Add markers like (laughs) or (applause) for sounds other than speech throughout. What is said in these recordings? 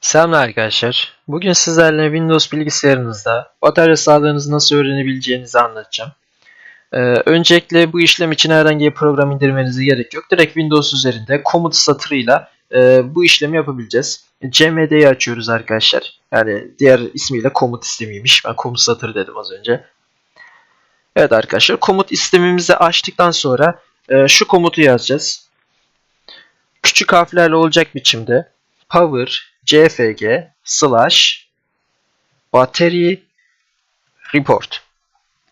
Selamlar arkadaşlar. Bugün sizlerle Windows bilgisayarınızda batarya sağlığınızı nasıl öğrenebileceğinizi anlatacağım. Ee, öncelikle bu işlem için herhangi bir program indirmenize gerek yok. Direkt Windows üzerinde komut satırıyla e, bu işlemi yapabileceğiz. CMD'yi açıyoruz arkadaşlar. Yani diğer ismiyle komut istemiymiş. Ben komut satırı dedim az önce. Evet arkadaşlar komut istemimizi açtıktan sonra e, şu komutu yazacağız. Küçük harflerle olacak biçimde power cfg slash battery report.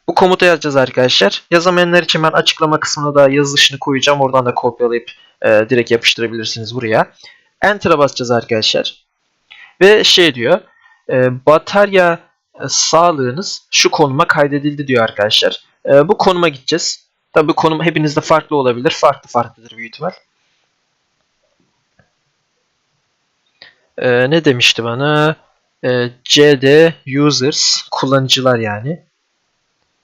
Bu komutu yazacağız arkadaşlar. Yazamayanlar için ben açıklama kısmına da yazılışını koyacağım. Oradan da kopyalayıp e, direkt yapıştırabilirsiniz buraya. Enter'a basacağız arkadaşlar. Ve şey diyor. E, batarya e, sağlığınız şu konuma kaydedildi diyor arkadaşlar. E, bu konuma gideceğiz. Tabi konum hepinizde farklı olabilir. Farklı farklıdır büyük ihtimal. Ee, ne demişti bana? Ee, CD users kullanıcılar yani.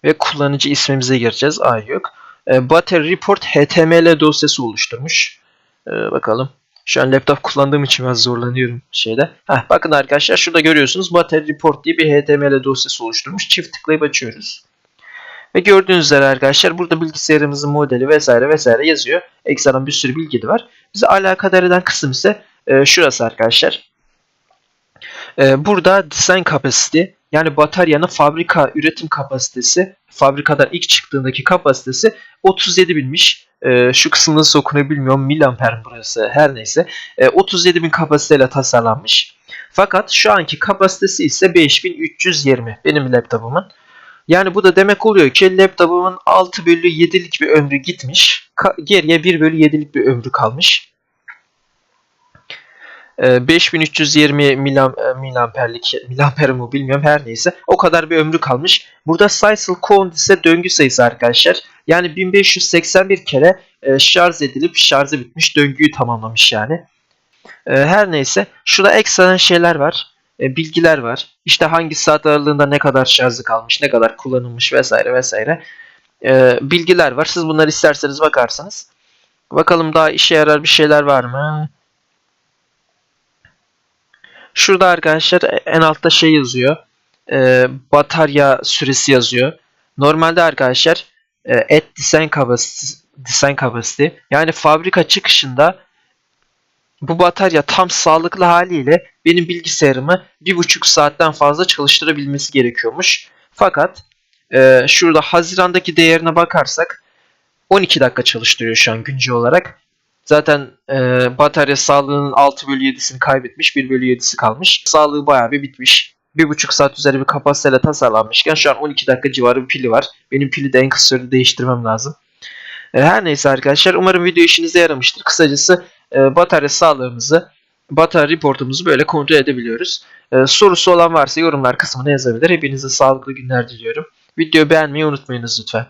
Ve kullanıcı ismimize gireceğiz. Ay yok. Ee, battery report HTML dosyası oluşturmuş. Ee, bakalım. Şu an laptop kullandığım için biraz zorlanıyorum şeyde. Heh, bakın arkadaşlar şurada görüyorsunuz battery report diye bir HTML dosyası oluşturmuş. Çift tıklayıp açıyoruz. Ve gördüğünüz üzere arkadaşlar burada bilgisayarımızın modeli vesaire vesaire yazıyor. Ekstradan bir sürü bilgi de var. Bize alakadar eden kısım ise e, şurası arkadaşlar. E, burada design capacity yani bataryanın fabrika üretim kapasitesi fabrikadan ilk çıktığındaki kapasitesi 37 binmiş. E, şu kısmını nasıl okunuyor bilmiyorum. Miliamper burası her neyse. E, 37 bin kapasiteyle tasarlanmış. Fakat şu anki kapasitesi ise 5320 benim laptopumun. Yani bu da demek oluyor ki laptopumun 6 bölü 7'lik bir ömrü gitmiş. Geriye 1 bölü 7'lik bir ömrü kalmış. Ee, 5320 milam, e, miliamperlik (laughs) miliamper mi bilmiyorum her neyse o kadar bir ömrü kalmış. Burada cycle count ise döngü sayısı arkadaşlar. Yani 1581 kere e, şarj edilip şarjı bitmiş döngüyü tamamlamış yani. E, her neyse şurada ekstradan şeyler var. Bilgiler var. İşte hangi saat aralığında ne kadar şarjı kalmış, ne kadar kullanılmış vesaire vesaire. Bilgiler var. Siz bunları isterseniz bakarsınız. Bakalım daha işe yarar bir şeyler var mı? Şurada arkadaşlar en altta şey yazıyor. E, batarya süresi yazıyor. Normalde arkadaşlar e, at design capacity, design capacity yani fabrika çıkışında bu batarya tam sağlıklı haliyle benim bilgisayarımı bir buçuk saatten fazla çalıştırabilmesi gerekiyormuş. Fakat e, şurada Haziran'daki değerine bakarsak 12 dakika çalıştırıyor şu an güncel olarak. Zaten e, batarya sağlığının 6 bölü 7'sini kaybetmiş. 1 bölü 7'si kalmış. Sağlığı bayağı bir bitmiş. 1,5 saat üzeri bir kapasiteyle tasarlanmışken şu an 12 dakika civarı bir pili var. Benim pili de en kısa sürede değiştirmem lazım. E, her neyse arkadaşlar umarım video işinize yaramıştır. Kısacası e, batarya sağlığımızı, batarya reportumuzu böyle kontrol edebiliyoruz. E, sorusu olan varsa yorumlar kısmına yazabilir. Hepinize sağlıklı günler diliyorum. Videoyu beğenmeyi unutmayınız lütfen.